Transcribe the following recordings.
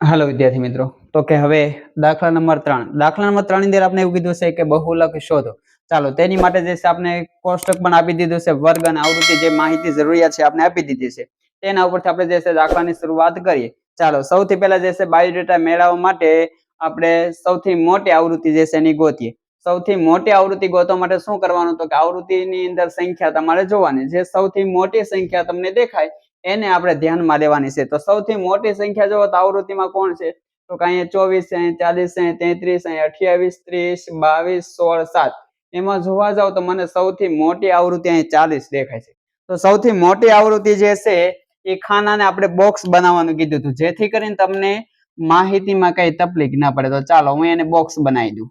હાલો વિદ્યાર્થી મિત્રો. તો કે હવે દાખલા નંબર ત્રણ. દાખલા નંબર ત્રણની અંદર આપણે એવું કીધું છે કે બહુલક શોધો. ચાલો, તેની માટે જે છે આપણે કોષ્ટક પણ આપી દીધું છે. વર્ગ અને આવૃત્તિ જે માહિતી જરૂરિયાત છે આપણે આપી દીધી છે. તેના ઉપરથી આપણે જે છે દાખલાની શરૂઆત કરીએ. ચાલો, સૌથી પહેલા જે છે બાયોડેટા મેળવવા માટે આપણે સૌથી મોટી આવૃત્તિ જે છે એની ગોતીએ. સૌથી મોટી આવૃત્તિ ગોતવા માટે શું કરવાનું? તો કે આવૃત્તિની અંદર સંખ્યા તમારે જોવાની. જે સૌથી મોટી સંખ્યા તમને દેખાય એને આપણે ધ્યાનમાં લેવાની છે. તો સૌથી મોટી સંખ્યા જો આવૃત્તિમાં કોણ છે? તો કે અહીંયા ચોવીસ છે ચાલીસ છે તેત્રીસ, અહીંયા અઠ્યાવીસ, ત્રીસ, બાવીસ, સોળ, સાત. એમાં જોવા જાવ તો મને સૌથી મોટી આવૃત્તિ અહીં ચાલીસ દેખાય છે. તો સૌથી મોટી આવૃત્તિ જે છે, એ ખાનાને આપણે બોક્સ બનાવવાનું કીધું હતું. જેથી કરીને તમને માહિતીમાં કઈ તકલીફ ના પડે. તો ચાલો, હું એને બોક્સ બનાવી દઉં.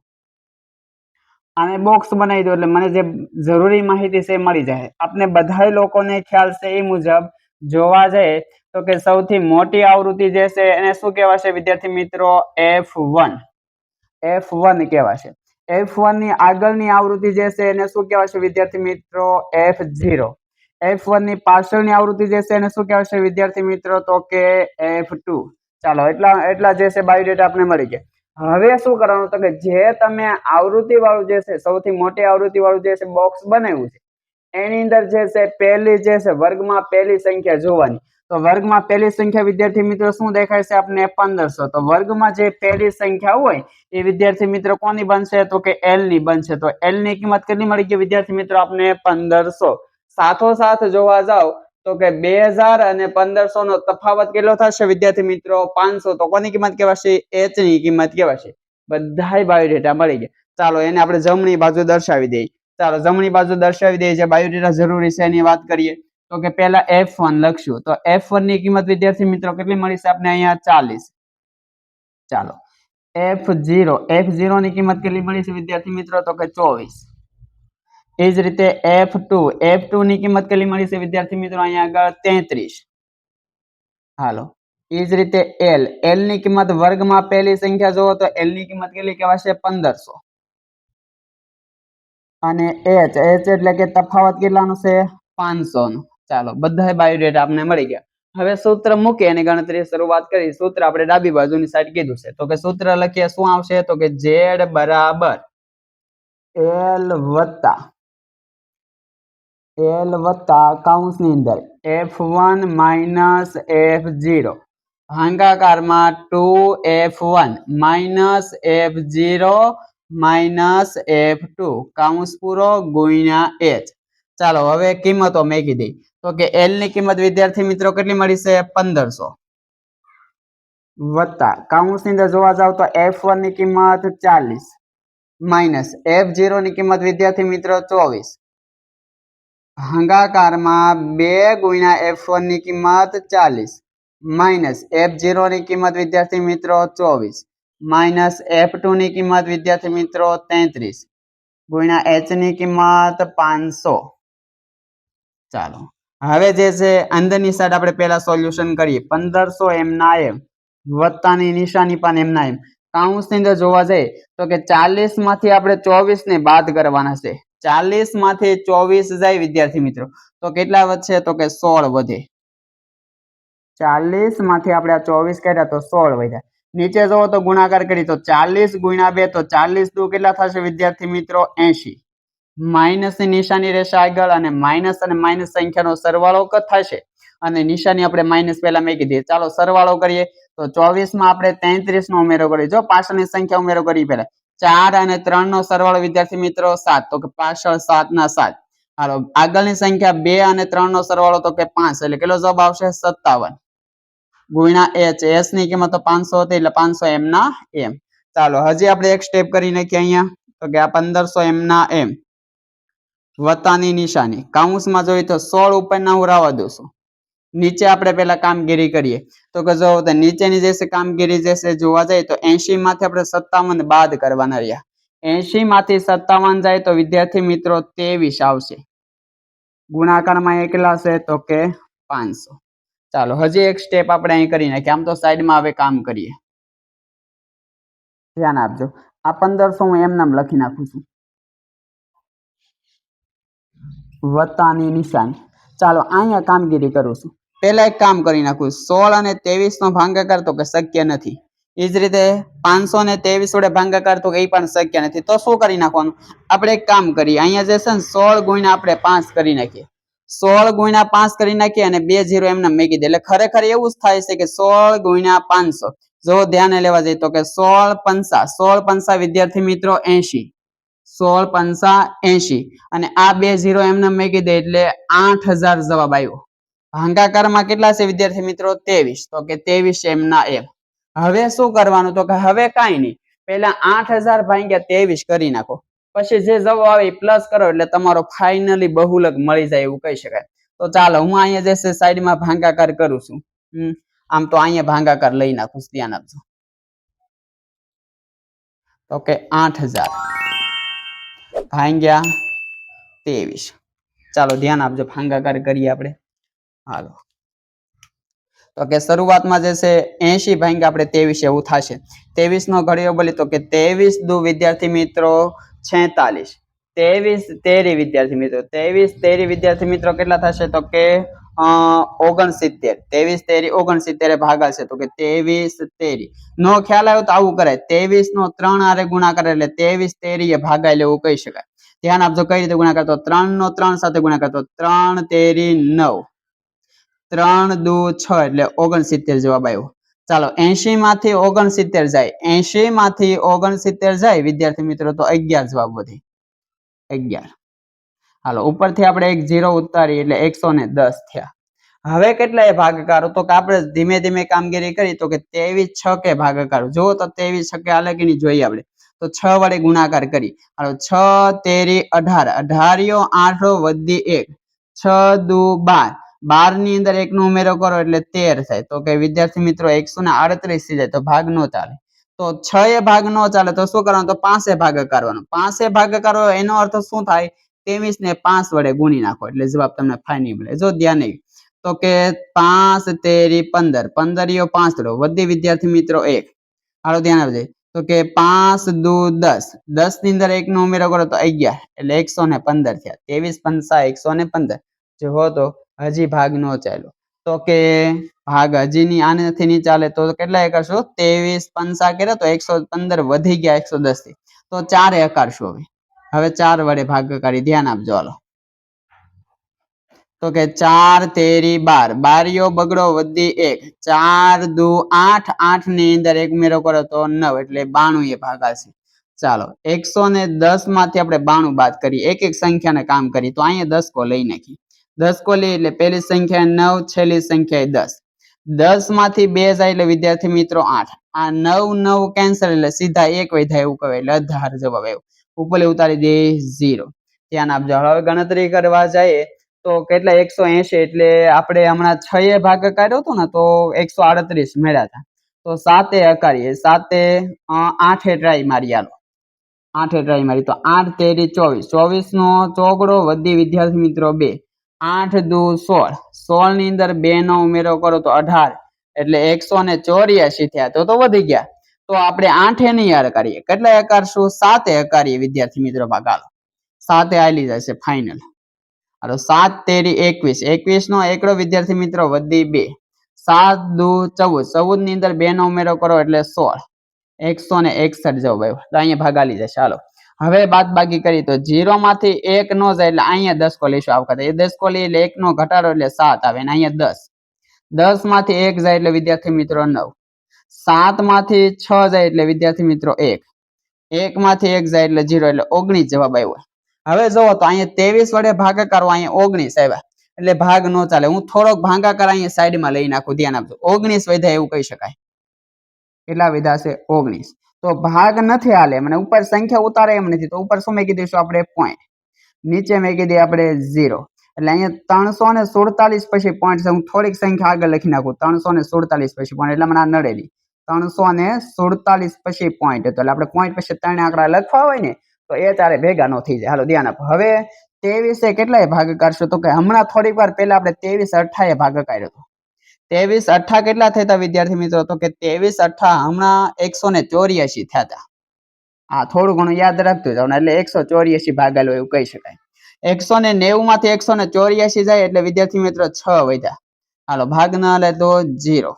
આને બોક્સ બનાવી દઉં એટલે મને જે જરૂરી માહિતી છે એ મળી જાય. આપણે બધા લોકોને ખ્યાલ છે એ મુજબ જોવા જઈએ તો કે સૌથી મોટી આવૃત્તિ જે છે એને શું કહેવાશે વિદ્યાર્થી મિત્રો એફ વન એફ વન કહેવાશે એફ વનની આગળની આવૃત્તિ જે છે એને શું કહેવાશે વિદ્યાર્થી મિત્રો એફ ઝીરો એફ વનની પાછળની આવૃત્તિ જે છે એને શું કહેવાશે વિદ્યાર્થી મિત્રો, તો કે એફ ટુ ચાલો, એટલા એટલા જે છે બાયોડેટા આપણે મળી ગયા. હવે શું કરવાનું? તો કે જે તમે આવૃત્તિ વાળું જે છે, સૌથી મોટી આવૃત્તિ વાળું જે છે બોક્સ બનાવ્યું છે એની અંદર જે છે, પહેલી જે છે, વર્ગમાં પહેલી સંખ્યા જોવાની. તો વર્ગમાં પહેલી સંખ્યા વિદ્યાર્થી મિત્રો શું દેખાય છે? આપણે પંદરસો. તો વર્ગમાં જે પહેલી સંખ્યા હોય, એ વિદ્યાર્થી મિત્રો કોની બનશે? તો કે એલની બનશે. તો એલની કિંમત કેટલી મળી ગઈ વિદ્યાર્થી મિત્રો? આપને પંદરસો. સાથો સાથ જોવા જાવ તો કે બે હજાર અને પંદરસો નો તફાવત કેટલો થશે વિદ્યાર્થી મિત્રો? પાંચસો. તો કોની કિંમત કહેવાશે? એચની કિંમત કહેવાશે. બધાય બાયોડેટા મળી ગયા. ચાલો, એને આપણે જમણી બાજુ દર્શાવી દઈએ. ચાલો, જમણી બાજુ દર્શાવી દઈએ જે બાયોડેટા જરૂરી છે એની વાત કરીએ. તો કે પહેલા એફ વન લખશું. તો એફ વનની કિંમત વિદ્યાર્થી મિત્રો કેટલી મળી છે આપણે અહીંયા ચાલીસ? ચાલો એફ ઝીરો એફ ઝીરો ની કિંમત કેટલી મળી છે વિદ્યાર્થી મિત્રો? તો કે ચોવીસ. એ જ રીતે એફ ટુ એફ ટુ ની કિંમત કેટલી મળી છે વિદ્યાર્થી મિત્રો? અહીંયા આગળ તેત્રીસ. હાલો, એ જ રીતે એલ એલની કિંમત વર્ગમાં પહેલી સંખ્યા જોવો તો એલની કિંમત કેટલી કહેવાશે પંદરસો. અને એચ એચ એટલે કે તફાવત કેટલાનો છે? પાંચસો નો ચાલો બધા બાયોડેટા આપણે મળી ગયા. હવે સૂત્ર મૂકી અને ગણતરી શરૂઆત કરી સૂત્ર આપણે ડાબી બાજુની સાઈડ કીધું છે. તો કે સૂત્ર લખીએ, શું આવશે? તો કે ઝેડ બરાબર એલ વત્તા એલ વત્તા કૌંસની અંદર F one minus F zero હાંકાકારમાં two F one minus F zero minus F two. કાઉન્સ પૂરો ગુણ્યા એચ. ચાલો, હવે કિંમતો મેકી દઈ તો કે એલની કિંમત વિદ્યાર્થી મિત્રો કેટલી મળી છે? પંદરસો. વત્તા. કાઉન્સની અંદર જોવા જાવ તો એફ વનની કિંમત ચાલીસ. માઇનસ એફ ઝીરો ની કિંમત વિદ્યાર્થી મિત્રો ચોવીસ. ભાંગાકારમાં બે ગુણ્યા એફ વનની કિંમત ચાલીસ. માઇનસ એફ ઝીરો ની કિંમત વિદ્યાર્થી મિત્રો ચોવીસ. માઇનસ એફ ટુ ની કિંમત, વિદ્યાર્થી મિત્રો, તેત્રીસ. ગુણ્યા એચની કિંમત, પાંચસો. ચાલો. હવે જે છે, અંદરની સાઈડ આપણે પહેલા સોલ્યુશન કરીએ. પંદરસો એમના એમ, વત્તાની નિશાની પણ એમના એમ. કાઉન્સની અંદર જોવા જઈએ, તો કે ચાલીસમાંથી આપણે ચોવીસ ને બાદ કરવાના છે. ચાલીસમાંથી ચોવીસ જાય, વિદ્યાર્થી મિત્રો. તો કેટલા વધશે? તો કે સોળ વધે. ચાલીસમાંથી આપણે આ ચોવીસ કર્યા તો સોળ વધ્યા. નીચે જુઓ તો ગુણાકાર કરી તો ચાલીસ ગુણ્યા બે તો ચાલીસ દુ કેટલા થશે વિદ્યાર્થી મિત્રો? એસી માઇનસની નિશાની રહેશે આગળ અને માઇનસ અને માઇનસ સંખ્યાનો સરવાળો થશે? અને નિશાની આપણે માઇનસ પહેલા મેકી દઈએ ચાલો સરવાળો કરીએ. તો ચોવીસમાં આપણે તેત્રીસ નો ઉમેરો કરીએ જો પાછળની સંખ્યા ઉમેરો કરી પહેલા. ચાર અને ત્રણ નો સરવાળો વિદ્યાર્થી મિત્રો સાત. તો કે પાછળ સાત ના સાત. હાલો, આગળની સંખ્યા બે અને ત્રણ નો સરવાળો તો કે પાંચ. એટલે કેટલો જવાબ આવશે? સત્તાવન. ગુણ્યા એચ એસની કિંમત પાંચસો હતી એટલે પાંચસો એમ ના એમ ચાલો, હજી આપણે એક સ્ટેપ કરી નાખીએ અહીંયા. તો કે આ પંદરસો એમ ના એમ વત્તાની નિશાની. કાઉન્સમાં જોઈએ તો સોળ ઉપરના હું રાવા દઉં છું નીચે આપણે પેલા કામગીરી કરીએ. તો કે જો નીચેની જે કામગીરી જે છે જોવા જાય તો એસી માંથી આપણે સત્તાવન બાદ કરવાના રહ્યા. એસી માંથી સત્તાવન જાય તો વિદ્યાર્થી મિત્રો ત્રેવીસ આવશે. ગુણાકારમાં એકલા છે તો કે પાંચસો. ચાલો, હજી એક સ્ટેપ આપણે અહીં કરી નાખીએ. આમ તો સાઈડમાં હવે કામ કરીએ. ધ્યાન આપજો. આ પંદરસો હું એમ નામ લખી નાખું છું. વત્તાની નિશાની. ચાલો, અહીંયા કામગીરી કરું છું. પહેલા એક કામ કરી નાખું. સોળ અને ત્રેવીસ નો ભાંગાકાર તો કે શક્ય નથી. એ જ રીતે પાંચસો ને ત્રેવીસ વડે ભાંગાકાર તો એ પણ શક્ય નથી. તો શું કરી નાખવાનું? આપણે એક કામ કરીએ. અહીંયા જે છે ને, સોળ ગુણ્યા આપણે પાંચ કરી નાખીએ. સોળ ગુણ્યા પાંચ કરી નાખીએ અને બે જીરો એમને મૂકી દે. એટલે ખરેખર એવું જ થાય છે કે સોળ ગુણ્યા પાંચસો. જો ધ્યાને લેવા જઈએ તો કે સોળ પંચા સોળ પંચા વિદ્યાર્થી મિત્રો એસી સોળ પંચા એસી અને આ બે ઝીરો એમને મૂકી દે એટલે આઠ હજાર જવાબ આવ્યો ભાગાકારમાં કેટલા છે વિદ્યાર્થી મિત્રો? ત્રેવીસ. તો કે ત્રેવીસ એમના એમ હવે શું કરવાનું? તો કે હવે કાંઈ નહીં. પહેલા આઠ હજાર ભાગ્યા ત્રેવીસ કરી નાખો. પછી જે જવાબ આવે પ્લસ કરો એટલે તમારો ફાઇનલી બહુલક મળી જાય એવું કહી શકાય. તો ચાલો, હું અહીંયા જે છે સાઈડમાં ભાંગાકાર કરું છું. આમ તો અહીંયા ભાંગાકાર લઈ નાખું, ધ્યાન આપજો. તો કે આઠ હજાર. ભાંગ્યા ત્રેવીસ. ચાલો, ધ્યાન આપજો, ભાંગાકાર કરીએ આપણે. હાલો. તો કે શરૂઆતમાં જે છે એસી ભાંગ્યા આપણે ત્રેવીસ, એવું થશે. ત્રેવીસ નો ઘડિયો બોલી તો કે ત્રેવીસ દુ વિદ્યાર્થી મિત્રો છેતાલીસ. ત્રેવીસ તેરી વિદ્યાર્થી મિત્રો, ત્રેવીસ તેરી વિદ્યાર્થી મિત્રો કેટલા થશે? તો કે ઓગણસિત્તેર. ત્રેવીસ તેરી ઓગણસિત્તેર ભાગાશે તો કે ત્રેવીસ તેરી. નો ખ્યાલ આવ્યો તો આવું કરાય. ત્રેવીસ નો ત્રણ આરે ગુણાકાર એટલે ત્રેવીસ તેરી એ ભાગાય એવું કહી શકાય. ધ્યાન આપજો કઈ રીતે ગુણાકાર? તો ત્રણ નો ત્રણ સાથે ગુણાકાર, તો ત્રણ તેરી નવ. ત્રણ દુ છ એટલે ઓગણસિત્તેર જવાબ આવ્યો. ચાલો એસી માંથી ઓગણસિત્તેર જાય. એસી માંથી ઓગણસિત્તેર જાય. વિદ્યાર્થી મિત્રો, તો અગિયાર જવાબ વધે. અગિયાર. હાલો, ઉપરથી આપણે એક ઝીરો ઉતારી એટલે એકસો ને દસ થયા. હવે કેટલાય ભાગાકારો, તો કે આપણે ધીમે ધીમે કામગીરી કરી, તો કે ત્રેવીસ કે ભાગાકાર. જુઓ તો ત્રેવીસ છ કે કે નહીં, જોઈએ આપણે. તો છ વડે ગુણાકાર કરી. હાલો, છ, તેરી, અઢાર. અઢારીઓ આઠો વધી એક. છ દુ બાર. બારની અંદર એક નો ઉમેરો કરો એટલે તેર થાય. તો કે વિદ્યાર્થી મિત્રો એકસો ને આડત્રીસ થઈ જાય તો ભાગ નો ચાલે. તો છ એ ભાગ નો ચાલે તો શું કરવાનું? તો પાંચે ભાગ કરવાનો પાંચે ભાગ કરો એનો અર્થ શું થાય? ત્રેવીસ ને પાંચ વડે ગુણી નાખો એટલે જવાબ તમને ફાઇનલ મળે. જો ધ્યાન તો કે પાંચ તેરી પંદર. પંદરીઓ પાંચડો વધી વિદ્યાર્થી મિત્રો એક. હાલો ધ્યાન આપજે. તો કે પાંચ દુ દસ. દસની અંદર એક નો ઉમેરો કરો તો અગિયાર. એટલે એકસો ને પંદર થયા. ત્રેવીસ પંચા એકસો ને પંદર. જો હો તો હજી ભાગ નો ચાલ્યો. તો કે ભાગ હજી ની આનાથી નહીં ચાલે તો કેટલા કરશો ત્રેવીસ પંચા કર્યા તો એકસો પંદર વધી ગયા એકસો દસથી. તો ચાર એ કરશો હવે? હવે ચાર વડે ભાગાકારી ધ્યાન આપજો. હાલો. તો કે ચાર તેરી બાર. બારીઓ બગડો વધી એક. ચાર દુ આઠ. આઠની અંદર એક ઉમેરો કરો તો નવ એટલે બાણું એ ભાગાશે. ચાલો. એકસો ને દસમાંથી આપણે બાણું બાદ કરીએ. એક એક સંખ્યાને કામ કરી તો અહીંયા દસ કો લઈ નાખી દસ કોલી એટલે પેલી સંખ્યા નવ, છેલ્લી સંખ્યા દસ. દસમાંથી બે જાય એટલે વિદ્યાર્થી મિત્રો આઠ. આ નવ નવ કેન્સલ એટલે સીધા એક વધ્યા એવું કહેવાય એટલે અઢાર જવાબ આવ્યો. ઉપર ઉતારી દે ઝીરો. ધ્યાન આપજો. હવે ગણતરી કરવા જઈએ તો કેટલા? એકસો એસી એટલે આપણે હમણાં છ એ ભાગ કાઢ્યો હતો ને તો એકસો આડત્રીસ મળ્યા હતા. તો સાતે અકારીએ સાતે આઠે ટ્રાય મારી આલો આઠે ટ્રાય મારી. તો આઠ તેરી ચોવીસ. ચોવીસ નો ચોગડો વધી વિદ્યાર્થી મિત્રો બે. આઠ દુ સોળ. સોળની અંદર બે નો ઉમેરો કરો તો અઢાર, એટલે એકસો ને ચોર્યાસી થયા. તો તો વધી ગયા. તો આપણે આઠે નહીં યાર કરીએ. કેટલા અકારશું સાતે હકારીએ વિદ્યાર્થી મિત્રો ભાગાલો સાતે આવી જશે ફાઇનલ હાલો, સાત તેરી એકવીસ. એકવીસ નો એકડો વિદ્યાર્થી મિત્રો વધી બે. સાત દુ ચૌદ. ચૌદની અંદર બે નો ઉમેરો કરો એટલે સોળ. એકસો ને એકસઠ જવું ભાઈ અહીંયા ભાગાલી જશે. હાલો. હવે બાદ બાકી કરી તો જીરો માંથી એક નો જાય એટલે અહીંયા દસ કો લઈશું આ એ દસ કો એટલે એક નો ઘટાડો એટલે સાત આવે અને અહીંયા દસ. દસમાંથી એક જાય એટલે વિદ્યાર્થી મિત્રો નવ. સાતમાંથી છ જાય એટલે વિદ્યાર્થી મિત્રો એક. એક માંથી એક જાય એટલે જીરો એટલે ઓગણીસ જવાબ આવ્યો. હવે જોવો તો અહીંયા ત્રેવીસ વડે ભાગાકાર અહીંયા ઓગણીસ આવ્યા. એટલે ભાગ નો ચાલે. હું થોડોક ભાગાકાર અહીંયા સાઈડમાં લઈ નાખું. ધ્યાન આપજો. ઓગણીસ વધ્યા એવું કહી શકાય. કેટલા વિધા છે? ઓગણીસ. તો ભાગ નથી હાલે. મને ઉપર સંખ્યા ઉતારે એમ નથી. તો ઉપર શું મેકી દઈશું આપણે? પોઈન્ટ નીચે મેકી દઈએ આપણે ઝીરો એટલે અહીંયા ત્રણસો ને સુડતાલીસ પછી પોઈન્ટ છે. હું થોડીક સંખ્યા આગળ લખી નાખું. ત્રણસો ને સુડતાલીસ પછી પોઈન્ટ એટલે મને આ નડેલી. ત્રણસો ને સુડતાલીસ પછી પોઈન્ટ હતો એટલે આપણે પોઈન્ટ પછી ત્રણ આંકડા લખવા હોય ને, તો એ તારે ભેગા નો થઈ જાય. હાલો, ધ્યાન આપ. હવે તેવીસે કેટલાય ભાગ કરશો તો કે હમણાં થોડીક વાર પહેલા આપણે તેવીસ અઠ્ઠાએ ભાગ કાઢ્યો હતો. ત્રેવીસ અઠ્ઠા કેટલા થયા વિદ્યાર્થી મિત્રો? તો કે ત્રેવીસ અઠ્ઠા હમણાં એકસો ને ચોર્યાસી થયા હતા હા થોડું ઘણું યાદ રાખતું જવાનું એટલે એકસો ચોર્યાસી ભાગેલો એવું કહી શકાય. એકસો ને નેવું માંથી એકસો ને ચોર્યાસી જાય એટલે વિદ્યાર્થી મિત્રો છ વધ્યા. હાલો, ભાગ ના લે તો જીરો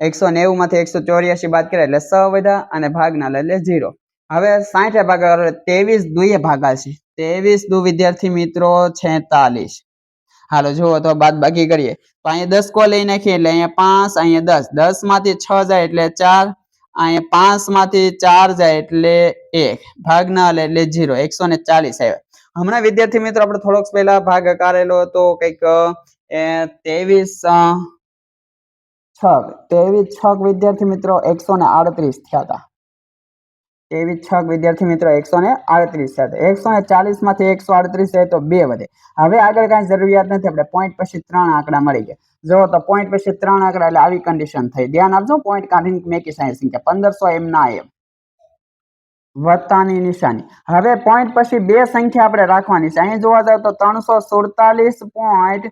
એકસો નેવું માંથી એકસો ચોર્યાસી બાદ કરે એટલે સ વધ્યા અને ભાગ ના લે એટલે જીરો હવે સાઠે ભાગા ત્રેવીસ દુએ ભાગા છે ત્રેવીસ દુ વિદ્યાર્થી મિત્રો છેતાલીસ. હાલો, જુઓ તો બાદ બાકી કરીએ. તો અહીંયા દસ કો લઈ નાખીએ એટલે અહીંયા પાંચ, અહીંયા દસ. દસમાંથી છ જાય એટલે ચાર. અહીંયા પાંચમાંથી ચાર જાય એટલે એક. ભાગ ના એટલે જીરો એકસો ને ચાલીસ આવ્યા. હમણાં વિદ્યાર્થી મિત્રો, આપણે થોડોક પહેલા ભાગ કાઢેલો હતો, કંઈક ત્રેવીસ છક ત્રેવીસ છક વિદ્યાર્થી મિત્રો એકસો ને આડત્રીસ થયા હતા. ત્રેવીસ છક વિદ્યાર્થી મિત્રો એકસો ને આડત્રીસ સાથે. એકસો ને ચાલીસમાંથી એકસો આડત્રીસ થાય તો બે વધે. હવે આગળ કાંઈ જરૂરિયાત નથી, આપણે પોઈન્ટ પછી ત્રણ આંકડા મળી ગયા. જો તો પોઈન્ટ પછી ત્રણ આંકડા એટલે આવી કન્ડિશન થઈ. ધ્યાન આપજો પોઈન્ટ કાઢીને મેકી સાયન્સ સંખ્યા પંદરસો એમ ના એમ. વત્તાની નિશાની. હવે પોઈન્ટ પછી બે સંખ્યા આપણે રાખવાની છે. અહીં જોવા જાવ તો ત્રણસો સુડતાલીસ પોઈન્ટ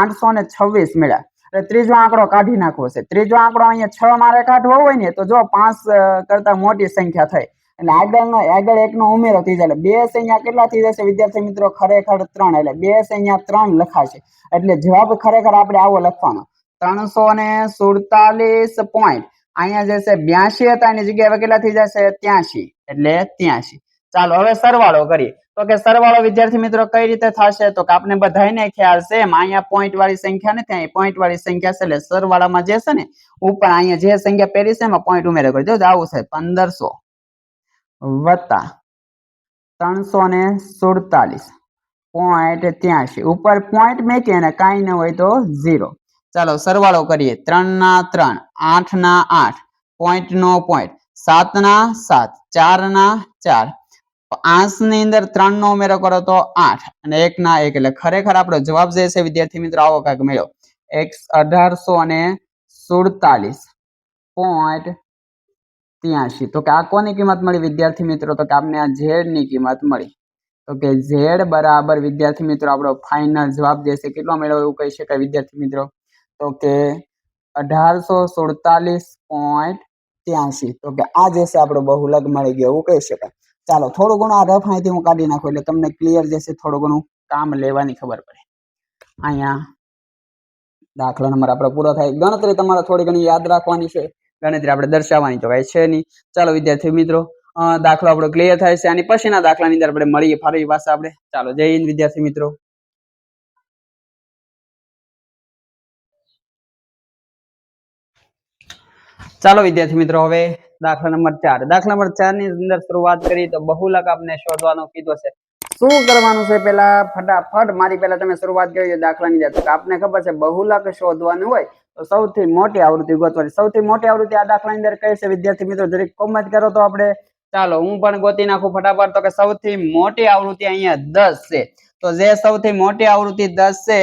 આઠસો ને છવ્વીસ મળ્યા. એટલે ત્રીજો આંકડો કાઢી નાખવો છે. ત્રીજો આંકડો અહીંયા છ મારે કાઢવો હોય ને, તો જો પાંચ કરતા મોટી સંખ્યા થઈ. એટલે આગળનો, આગળ એકનો ઉમેરો થઈ જાય. બે અહીંયા કેટલા થઈ જશે? વિદ્યાર્થી મિત્રો, ખરેખર ત્રણ. એટલે બે અહીંયા ત્રણ લખાશે. એટલે જવાબ ખરેખર આપણે આવો લખવાનો. ત્રણસો ને સુડતાલીસ પોઈન્ટ અહીંયા જે છે બ્યાસી હતા, એની જગ્યાએ કેટલા થઈ જશે? ત્યાંશી એટલે ત્યાંશી ચાલો, હવે સરવાળો કરીએ. તો કે સરવાળો વિદ્યાર્થી મિત્રો કઈ રીતે થશે? તો કે આપણે બધાને ખ્યાલ છે અહીંયા પોઈન્ટ વાળી સંખ્યા નથી, અહીંયા પોઈન્ટ વાળી સંખ્યા છે એટલે સરવાળામાં જે છે ને, ઉપર અહીંયા જે સંખ્યા પહેરી છે એમાં પોઈન્ટ ઉમેરો કરજો. આવું છે પંદરસો વત્તા ત્રણસો ને સુડતાલીસ. પોઈન્ટ ત્યાંશી ઉપર પોઈન્ટ મેકીએ ને કાંઈ ન હોય તો ઝીરો ચાલો સરવાળો કરીએ. ત્રણ ના ત્રણ આઠ ના આઠ. પોઈન્ટ નો પોઈન્ટ સાત ના સાત. ચાર ના ચાર. આઠની અંદર ત્રણ નો ઉમેરો કરો તો આઠ. અને એક ના એક એટલે ખરેખર આપણો જવાબ જે છે વિદ્યાર્થી મિત્રો આવો કાંઈક મળ્યો. એક અઢારસો અને સુડતાલીસ પોઈન્ટ ત્યાંશી. તો કે આ કોની કિંમત મળી વિદ્યાર્થી મિત્રો? તો કે આપણે આ ઝેડની કિંમત મળી. તો કે ઝેડ બરાબર વિદ્યાર્થી મિત્રો આપણો ફાઇનલ જવાબ જે છે કેટલો મેળવો એવું કહી શકાય વિદ્યાર્થી મિત્રો? તો કે અઢારસો સુડતાલીસ પોઈન્ટ ત્યાંશી. તો કે આ જે છે આપણો બહુલક મળી ગયો એવું કહી શકાય. ચાલો, થોડું ઘણું આ રફ અહીંથી હું કાઢી નાખું એટલે તમને ક્લિયર જશે, થોડું ઘણું કામ લેવાની ખબર પડે. અહીંયા દાખલા નંબર આપણો પૂરો થાય. ગણતરી તમારે થોડી ઘણી યાદ રાખવાની છે. ગણતરી આપણે દર્શાવવાની તો કઈ છે નહીં. ચાલો, વિદ્યાર્થી મિત્રો દાખલો આપણો ક્લિયર થાય છે. અને પછીના દાખલાની અંદર આપણે મળીએ ફરી પાછા આપણે. ચાલો, જય હિન્દ વિદ્યાર્થી મિત્રો. ચાલો વિદ્યાર્થી મિત્રો, હવે દાખલા નંબર ચાર. દાખલા નંબર ચારની અંદર શરૂઆત કરી તો બહુલક આપને શોધવાનો કીધો છે. શું કરવાનું છે પેલા ફટાફટ મારી પેલા તમે શરૂઆત કરી દાખલાની અંદર. આપને ખબર છે બહુલક શોધવાનું હોય તો સૌથી મોટી આવૃત્તિ ગોતવાની. સૌથી મોટી આવૃત્તિ આ દાખલાની અંદર કઈ છે વિદ્યાર્થી મિત્રો? જરીક કોમેન્ટ કરો તો આપણે ચાલો, હું પણ ગોતી નાખું ફટાફટ. તો કે સૌથી મોટી આવૃત્તિ અહીંયા દસ છે. તો જે સૌથી મોટી આવૃત્તિ દસ છે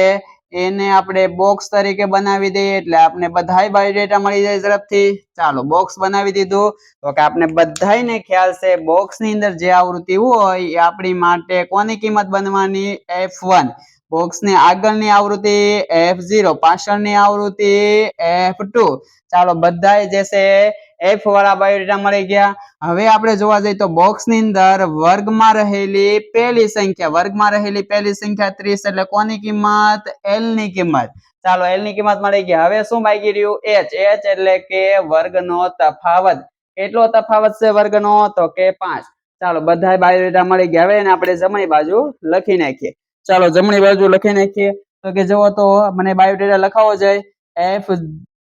એને આપણે બોક્સ તરીકે બનાવી દઈએ એટલે આપણે બધાય બાયોડેટા મળી જાય ઝડપથી. ચાલો બોક્સ બનાવી દીધું. તો કે આપણે બધાયને ખ્યાલ છે બોક્સની અંદર જે આવૃત્તિ હોય એ આપણી માટે કોની કિંમત બનવાની? એફ વન બોક્સની આગળની આવૃત્તિ એફ ઝીરો પાછળની આવૃત્તિ એફ ટુ ચાલો, બધાય જે છે એફ વાળા બાયોડેટા મળી ગયા. હવે આપણે જોવા જઈએ તો બોક્સની અંદર વર્ગમાં રહેલી પહેલી સંખ્યા, વર્ગમાં રહેલી પહેલી સંખ્યા ત્રીસ એટલે કોની કિંમત? એલની કિંમત. ચાલો એલની કિંમત મળી ગઈ. હવે શું બાકી રહ્યું? એચ એચ એટલે કે વર્ગનો તફાવત. કેટલો તફાવત છે વર્ગનો? તો કે પાંચ. ચાલો બધા બાયોડેટા મળી ગયા. હવે એને આપણે જમણી બાજુ લખી નાખીએ. ચાલો જમણી બાજુ લખી નાખીએ. તો કે જુઓ તો મને બાયોડેટા લખાવો જાય. એફ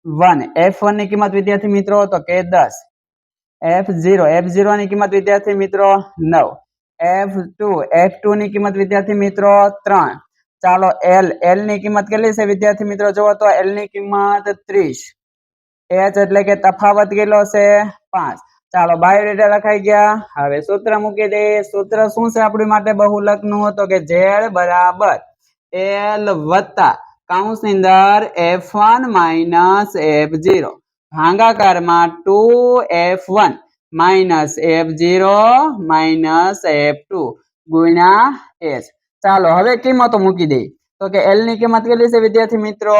વન એફ વનની કિંમત વિદ્યાર્થી મિત્રો તો કે દસ. એફ ઝીરો એફ ઝીરો ની કિંમત વિદ્યાર્થી મિત્રો નવ. એફ ટુ એફ ટુ ની કિંમત વિદ્યાર્થી મિત્રો ત્રણ. ચાલો એલ એલની કિંમત કેટલી છે વિદ્યાર્થી મિત્રો? જુઓ તો એલની કિંમત ત્રીસ. એચ એટલે કે તફાવત કેટલો છે? પાંચ. ચાલો બાયોડેટા લખાઈ ગયા. હવે સૂત્ર મૂકી દે. સૂત્ર શું છે આપણી માટે બહુલકનું તો કે ઝેડ બરાબર એલ વત્તા કૌંસની અંદર F one minus F zero ભાગાકારમાં two F one minus F zero minus F two ગુણ્યા એચ ચાલો, હવે કિંમતો મૂકી દઈ તો કે એલની કિંમત કેટલી છે વિદ્યાર્થી મિત્રો?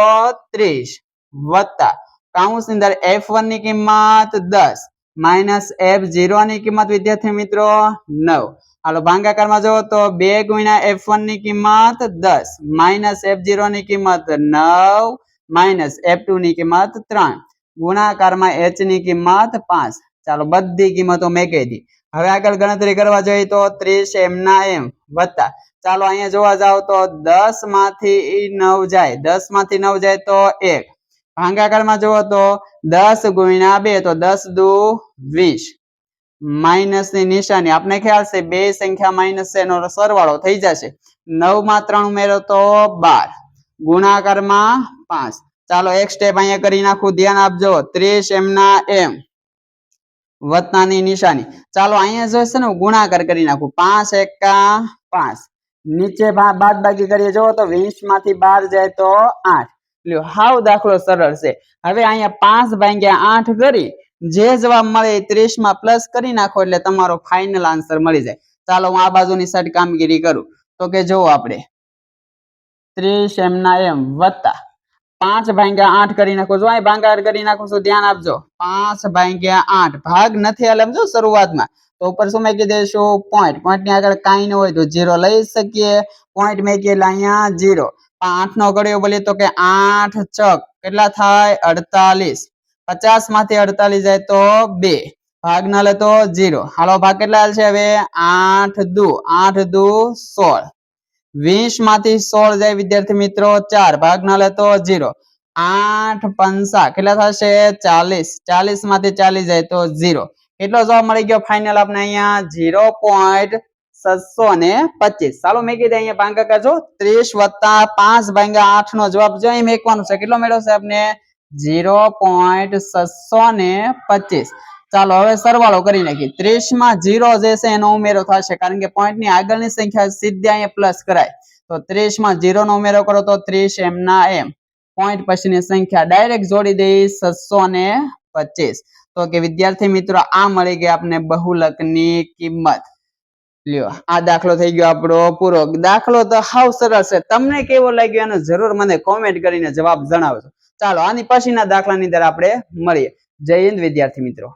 ત્રીસ વત્તા. કૌંસની અંદર એફ વનની કિંમત દસ. માઇનસ એફની કિંમત, વિદ્યાર્થી મિત્રો, નવ. હાલો, ભાંગાકારમાં જુઓ તો બે ગુણ્યા એફની કિંમત દસ. માઇનસ એફની કિંમત નવ. માઇનસ એફની કિંમત ત્રણ. ગુણાકારમાં એચની કિંમત પાંચ. ચાલો, બધી કિંમતો મેં દી. હવે આગળ ગણતરી કરવા જોઈએ તો ત્રીસ એમ ના એમ વત્તા. ચાલો, અહીંયા જોવા જાવ તો દસમાંથી નવ જાય. દસમાંથી નવ જાય તો એક. ભાગાકારમાં જુઓ તો દસ ગુણ્યા બે, તો દસ દુ વીસ. માઇનસની નિશાની, આપને ખ્યાલ છે, બે સંખ્યા માઇનસ છે, એનો સરવાળો થઈ જશે. નવમાં ત્રણ ઉમેરો તો બાર, ગુણાકારમાં પાંચ. ચાલો એક સ્ટેપ અહીંયા કરી નાખું, ધ્યાન આપજો, ત્રીસ એમ ના એમ. વત્તાની નિશાની. ચાલો અહીંયા જોઈશે ને ગુણાકાર કરી નાખું, પાંચ એકા પાંચ. નીચે બાદ બાકી કરીએ જો તો વીસમાંથી બાર જાય તો આઠ. લ્યો, હાવ દાખલો સરળ છે. હવે અહીંયા પાંચ ભાગ્યા આઠ કરી, જે જવાબ મળે ત્રીસમાં પ્લસ કરી નાખો એટલે તમારો ફાઇનલ આન્સર મળી જાય. ચાલો હું આ બાજુની સાઈડ કામગીરી કરું. તો કે જો આપણે. ત્રીસ એમના એમ વત્તા. પાંચ ભાગ્યા આઠ કરી નાખો. જો અહીં ભાંગાર કરી નાખો છો ધ્યાન આપજો. પાંચ ભાગ્યા આઠ. ભાગ નથી એટલે સમજો શરૂઆતમાં. તો ઉપર શું મેકી દઈશું પોઈન્ટ પોઈન્ટની આગળ કાંઈ ન હોય તો જીરો લઈ શકીએ. પોઈન્ટ મેકી એટલે અહીંયા જીરો આઠ નો ઘડિયો બોલીએ તો કે આઠ ચક. કેટલા થાય? અડતાલીસ. પચાસમાંથી અડતાલીસ જાય તો બે. ભાગ ના લે તો હાલો, ભાગ કેટલા છે હવે? આઠ દુ. આઠ દુ સોળ. વીસમાંથી સોળ જાય વિદ્યાર્થી મિત્રો ચાર. ભાગ ના લે તો જીરો આઠ પંસા કેટલા થશે? ચાલીસ. ચાલીસમાંથી ચાલીસ જાય તો જીરો કેટલો જવાબ મળી ગયો? ફાઇનલ આપણે અહીંયા જીરો પોઈન્ટ છસો ને પચીસ. ચાલો મેં કીધું અહીંયા ભાંગા જો, ત્રીસ વત્તા પાંચ ભાંગા આઠ નો જવાબ જો અહીં મેકવાનો છે. કેટલો મેળવશે આપણે જીરો પોઈન્ટ છસો ને પચીસ. ચાલો હવે સરવાળો કરી નાખીએ. ત્રીસમાં જીરો જે છે એનો ઉમેરો થશે, કારણ કે પોઈન્ટની આગળની સંખ્યા સીધી અહીંયા પ્લસ કરાય. તો ત્રીસમાં જીરો નો ઉમેરો કરો તો ત્રીસ એમ ના એમ. પોઈન્ટ પછીની સંખ્યા ડાયરેક્ટ જોડી દઈ છસો ને પચીસ. તો કે વિદ્યાર્થી મિત્રો, આ મળી ગઈ આપને બહુલકની કિંમત. લ્યો, આ દાખલો થઈ ગયો આપણો પૂરો. દાખલો તો હાવ સરસ છે. તમને કેવો લાગ્યો એનો જરૂર મને કોમેન્ટ કરીને જવાબ જણાવજો. ચાલો, આની પછીના દાખલાની અંદર આપણે મળીએ. જય હિન્દ, વિદ્યાર્થી મિત્રો.